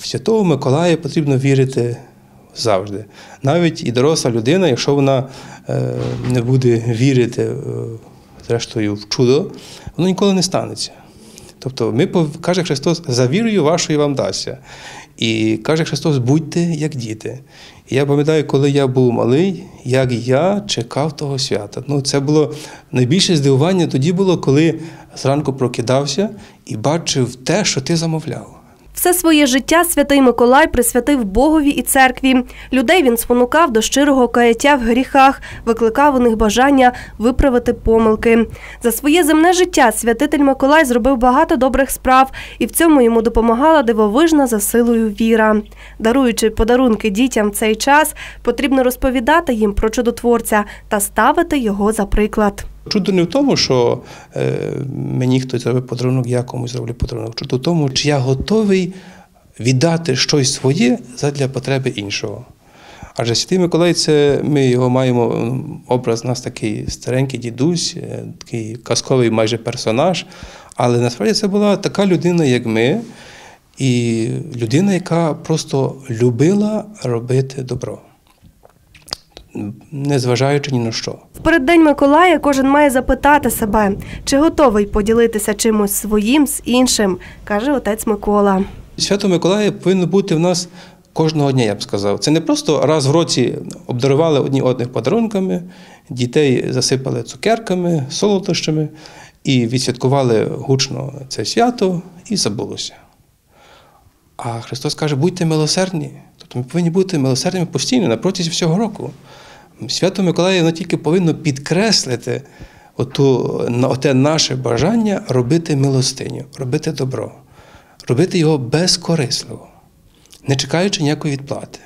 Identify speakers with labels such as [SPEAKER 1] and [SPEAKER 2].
[SPEAKER 1] В Святого Миколая потрібно вірити завжди. Навіть і доросла людина, якщо вона е, не буде вірити, е, зрештою, в чудо, воно ніколи не станеться. Тобто, ми каже Христос, за вірою вашою вам дасться. І каже Христос, будьте як діти. І я пам'ятаю, коли я був малий, як я чекав того свята. Ну, це було найбільше здивування тоді було, коли зранку прокидався і бачив те, що ти замовляв.
[SPEAKER 2] Все своє життя святий Миколай присвятив Богові і церкві. Людей він спонукав до щирого каяття в гріхах, викликав у них бажання виправити помилки. За своє земне життя святитель Миколай зробив багато добрих справ, і в цьому йому допомагала дивовижна за силою віра. Даруючи подарунки дітям в цей час, потрібно розповідати їм про чудотворця та ставити його за приклад.
[SPEAKER 1] Чудо не в тому, що е, мені хтось зробив подарунок, я комусь зроблю подарунок. Чудо в тому, чи я готовий віддати щось своє задля потреби іншого. Адже Святий Миколай, це ми його маємо образ у нас такий старенький дідусь, е, такий казковий майже персонаж. Але насправді це була така людина, як ми, і людина, яка просто любила робити добро, незважаючи ні на що.
[SPEAKER 2] В переддень Миколая кожен має запитати себе, чи готовий поділитися чимось своїм з іншим, каже отець Микола.
[SPEAKER 1] Свято Миколая повинно бути в нас кожного дня, я б сказав. Це не просто раз в році обдарували одні одних подарунками, дітей засипали цукерками, солодощами і відсвяткували гучно це свято і забулося. А Христос каже, будьте милосердні. Тобто ми повинні бути милосердними постійно на протязі всього року. Свято Миколая воно тільки повинно підкреслити оту, оте наше бажання робити милостиню, робити добро, робити його безкорисливо, не чекаючи ніякої відплати.